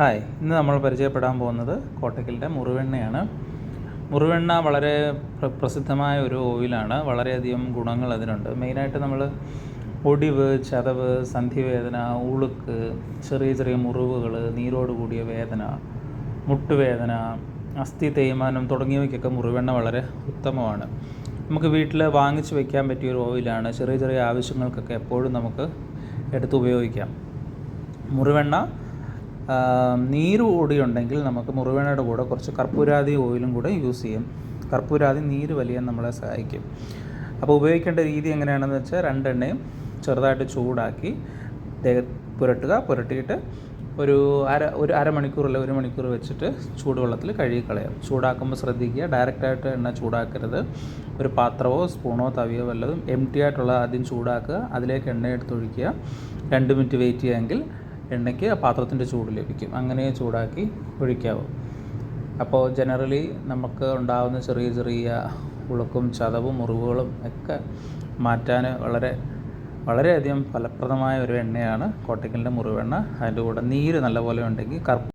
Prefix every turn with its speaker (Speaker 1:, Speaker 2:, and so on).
Speaker 1: Hi ഇന്ന് നമ്മൾ പരിചയപ്പെടാൻ പോകുന്നത് കോട്ടക്കലിന്റെ മുറിവെണ്ണയാണ്. മുറിവെണ്ണ വളരെ പ്ര- പ്രസിദ്ധമായ ഒരു ഓയിലാണ്. വളരെയധികം ഗുണങ്ങൾ അതിനുണ്ട്. മെയിനായിട്ട് നമ്മൾ ഒടിവ് ചതവ് സന്ധിവേദന ഉളുക്ക് ചെറിയ ചെറിയ മുറിവുകൾ നീരോട് കൂടിയ വേദന മുട്ടുവേദന അസ്ഥി തേയ്മാനം തുടങ്ങിയവയ്ക്കൊക്കെ മുറിവെണ്ണ വളരെ ഉത്തമമാണ്. നമുക്ക് വീട്ടിൽ വാങ്ങിച്ചു വയ്ക്കാൻ പറ്റിയ ഒരു ഓയിലാണ്. ചെറിയ ചെറിയ ആവശ്യങ്ങൾക്കൊക്കെ എപ്പോഴും നമുക്ക് എടുത്ത് ഉപയോഗിക്കാം. മുറിവെണ്ണ നീര് കൂടി ഉണ്ടെങ്കിൽ നമുക്ക് മുറിവേണയുടെ കൂടെ കുറച്ച് കർപ്പൂരാതി ഓയിലും കൂടെ യൂസ് ചെയ്യും. കർപ്പൂരാതി നീര് വലിയാൻ നമ്മളെ സഹായിക്കും. അപ്പോൾ ഉപയോഗിക്കേണ്ട രീതി എങ്ങനെയാണെന്ന് വെച്ചാൽ രണ്ടെണ്ണയും ചെറുതായിട്ട് ചൂടാക്കി ദേഹത്ത് പുരട്ടുക. പുരട്ടിയിട്ട് ഒരു അര ഒരു അരമണിക്കൂർ അല്ലെങ്കിൽ ഒരു മണിക്കൂർ വെച്ചിട്ട് ചൂടുവെള്ളത്തിൽ കഴുകി കളയാം ചൂടാക്കുമ്പോൾ ശ്രദ്ധിക്കുക ഡയറക്റ്റായിട്ട് എണ്ണ ചൂടാക്കരുത്. ഒരു പാത്രമോ സ്പൂണോ തവിയോ വല്ലതും എം ടി ആയിട്ടുള്ള ആദ്യം ചൂടാക്കുക. അതിലേക്ക് എണ്ണ എടുത്തൊഴിക്കുക. രണ്ട് മിനിറ്റ് വെയിറ്റ് ചെയ്യുമെങ്കിൽ എണ്ണയ്ക്ക് പാത്രത്തിന്റെ ചൂട് ലഭിക്കും. അങ്ങനെ ചൂടാക്കി ഒഴിക്കാവൂ. അപ്പോൾ ജനറലി നമുക്ക് ഉണ്ടാകുന്ന ചെറിയ ചെറിയ ഉളുക്കും ചതവും മുറിവുകളും ഒക്കെ മാറ്റാൻ വളരെ വളരെയധികം ഫലപ്രദമായ ഒരു എണ്ണയാണ് കോട്ടക്കലിന്റെ മുറിവെണ്ണ. അതിന്റെ കൂടെ നീര് നല്ലപോലെ ഉണ്ടെങ്കിൽ കറുപ്പ്